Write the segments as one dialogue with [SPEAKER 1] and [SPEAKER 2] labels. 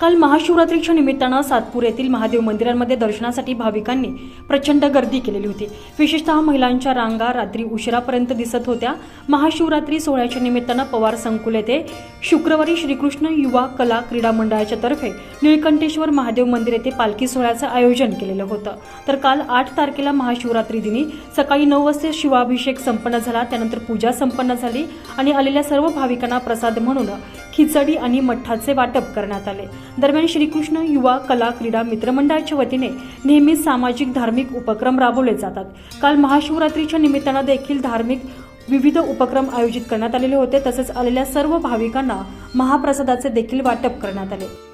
[SPEAKER 1] काल महाशिवरात्रीच्या निमित्तानं सातपूर येथील महादेव मंदिरांमध्ये दर्शनासाठी भाविकांनी प्रचंड गर्दी केलेली होती. विशेषतः महिलांच्या रांगा रात्री उशिरापर्यंत दिसत होत्या. महाशिवरात्री सोहळ्याच्या निमित्तानं पवार संकुल येथे शुक्रवारी श्रीकृष्ण युवा कला क्रीडा मंडळाच्या तर्फे निळकंठेश्वर महादेव मंदिर येथे पालखी सोहळ्याचं आयोजन केलेलं होतं. तर काल आठ तारखेला महाशिवरात्री दिनी सकाळी नऊ वाजता शिवाभिषेक संपन्न झाला. त्यानंतर पूजा संपन्न झाली आणि आलेल्या सर्व भाविकांना प्रसाद म्हणून खिचडी आणि मठ्ठाचे वाटप करण्यात आले. दरम्यान श्रीकृष्ण युवा कला क्रीडा मित्रमंडळाच्या वतीने नेहमीच सामाजिक धार्मिक उपक्रम राबवले जातात. काल महाशिवरात्रीच्या निमित्तानं देखील धार्मिक विविध उपक्रम आयोजित करण्यात आलेले होते. तसेच आलेल्या सर्व भाविकांना महाप्रसादाचे देखील वाटप करण्यात आले.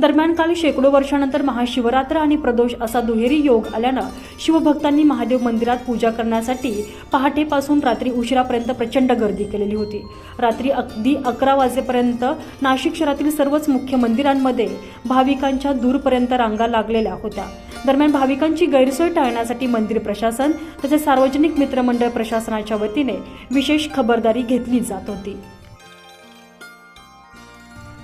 [SPEAKER 1] दरम्यान काल शेकडो वर्षानंतर महाशिवरात्र आणि प्रदोष असा दुहेरी योग आल्यानं शिवभक्तांनी महादेव मंदिरात पूजा करण्यासाठी पहाटेपासून रात्री उशिरापर्यंत प्रचंड गर्दी केलेली होती. रात्री अगदी अकरा वाजेपर्यंत नाशिक शहरातील सर्वच मुख्य मंदिरांमध्ये भाविकांच्या दूरपर्यंत रांगा लागलेल्या होत्या. दरम्यान भाविकांची गैरसोय टाळण्यासाठी मंदिर प्रशासन तसेच सार्वजनिक मित्रमंडळ प्रशासनाच्या वतीने विशेष खबरदारी घेतली जात होती.